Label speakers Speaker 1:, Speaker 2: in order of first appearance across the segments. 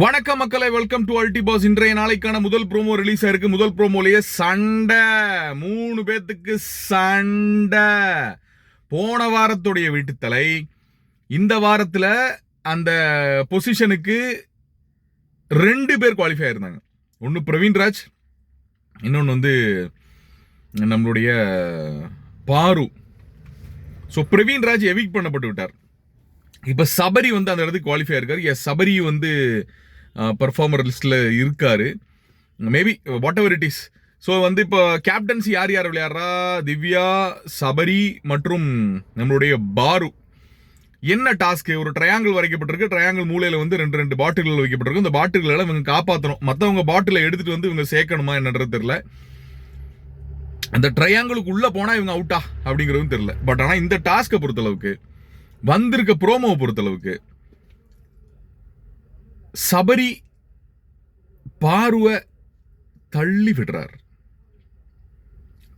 Speaker 1: வணக்கம் மக்களை welcome to அல்டி pass இன்றைய நாளைக்கான முதல் ப்ரோமோ ரிலீஸ் ஆயிருக்கு. முதல் ப்ரோமோலயே சண்டை. மூணு பேத்துக்கு சண்டை. போன வாரத்துடைய வீட்டுத்தலை இந்த வாரத்தில் அந்த பொசிஷனுக்கு ரெண்டு பேர் குவாலிஃபை ஆயிருந்தாங்க. ஒன்று பிரவீன்ராஜ் இன்னொன்று வந்து நம்மளுடைய பாரு. ஸோ பிரவீன்ராஜ் எவிக் பண்ணப்பட்டு விட்டார். இப்போ சபரி வந்து அந்த இடத்துக்கு குவாலிஃபை இருக்கார் எஸ் சபரி வந்து பர்ஃபார்மர் லிஸ்ட்டில் இருக்கார். Maybe whatever it is so வந்து இப்போ கேப்டன்சி யார் யார் விளையாடுறா? திவ்யா சபரி மற்றும் நம்மளுடைய பாரு. என்ன டாஸ்க்கு ஒரு ட்ரையாங்கிள் வரைக்கப்பட்டிருக்கு. ட்ரையாங்கிள் மூலையில் வந்து ரெண்டு ரெண்டு பாட்டில்கள் வைக்கப்பட்டிருக்கு. இந்த பாட்டில்களை இவங்க காப்பாற்றணும் மற்றவங்க பாட்டிலை எடுத்துகிட்டு வந்து இவங்க சேர்க்கணுமா என்னன்றது தெரில அந்த ட்ரையாங்கிளுக்கு உள்ளே போனால் இவங்க அவுட்டா அப்படிங்கிறதும் தெரில பட் ஆனால் இந்த டாஸ்க்கை பொறுத்தளவுக்கு வந்திருக்க ப்ரோமோவை பொறுத்தளவுக்கு சபரி பார்வை தள்ளி விடுறார்.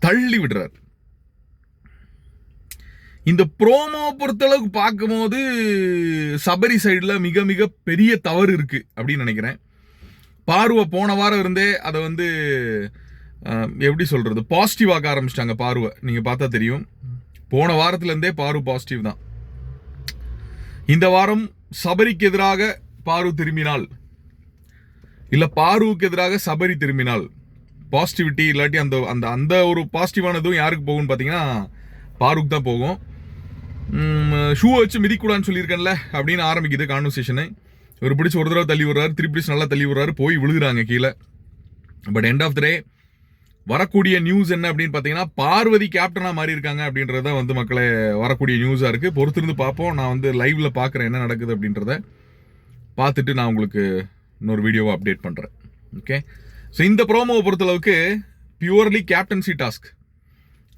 Speaker 1: தள்ளி விடுறார். இந்த ப்ரோமோ பொறுத்தளவுக்கு பார்க்கும்போது சபரி சைடில் மிக மிக பெரிய தவறு இருக்கு அப்படின்னு நினைக்கிறேன். பார்வை போன வாரம் இருந்தே அதை வந்து எப்படி சொல்றது? பாசிட்டிவாக ஆரம்பிச்சிட்டாங்க பார்வை. நீங்க பார்த்தா தெரியும். போன வாரத்துலேருந்தே பார்வை பாசிட்டிவ் தான். இந்த வாரம் சபரிக்கு எதிராக பாரு திரும்பினால். இல்ல பாருவுக்கு எதிராக சபரி திரும்பினால். பாசிட்டிவிட்டி இல்லாட்டி அந்த அந்த அந்த ஒரு பாசிட்டிவானதும் யாருக்கு போகும்னு பார்த்தீங்கன்னா பாருக்கு தான் போகும். ஷூ வச்சு மிதிக்கூடான்னு சொல்லியிருக்கேன்ல அப்படின்னு ஆரம்பிக்குது கான்வர்சேஷனு இவர் பிடிச்சி ஒரு தடவை தள்ளி விடுறாரு திருப்பி பிடிச்சி நல்லா தள்ளி விடுறாரு போய் விழுகிறாங்க கீழே. But end of the day வரக்கூடிய நியூஸ் என்ன அப்படின்னு பார்த்தீங்கன்னா பார்வதி கேப்டனாக மாறி இருக்காங்க அப்படின்றத தான் வந்து மக்களை வரக்கூடிய நியூஸாக இருக்குது பொறுத்திருந்து பார்ப்போம். நான் வந்து லைவில் பார்க்குறேன் என்ன நடக்குது அப்படின்றத. பார்த்துட்டு நான் உங்களுக்கு இன்னொரு வீடியோவை அப்டேட் பண்ணுறேன் ஓகே ஸோ இந்த ப்ரோமோவை பொறுத்தளவுக்கு purely captaincy task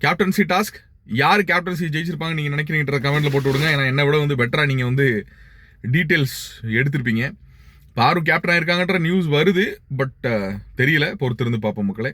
Speaker 1: captaincy task யார் கேப்டன்சி ஜெயிச்சிருப்பாங்க நீங்கள் நினைக்கிறீங்கன்ற கமெண்ட்டில் போட்டு விடுங்க. ஏன்னா என்னை விட வந்து பெட்டராக நீங்கள் வந்து டீட்டெயில்ஸ் எடுத்திருப்பீங்க. பாரு கேப்டன் ஆயிருக்காங்கன்ற நியூஸ் வருது பட் தெரியல. பொறுத்திருந்து பார்ப்போம் மக்களே.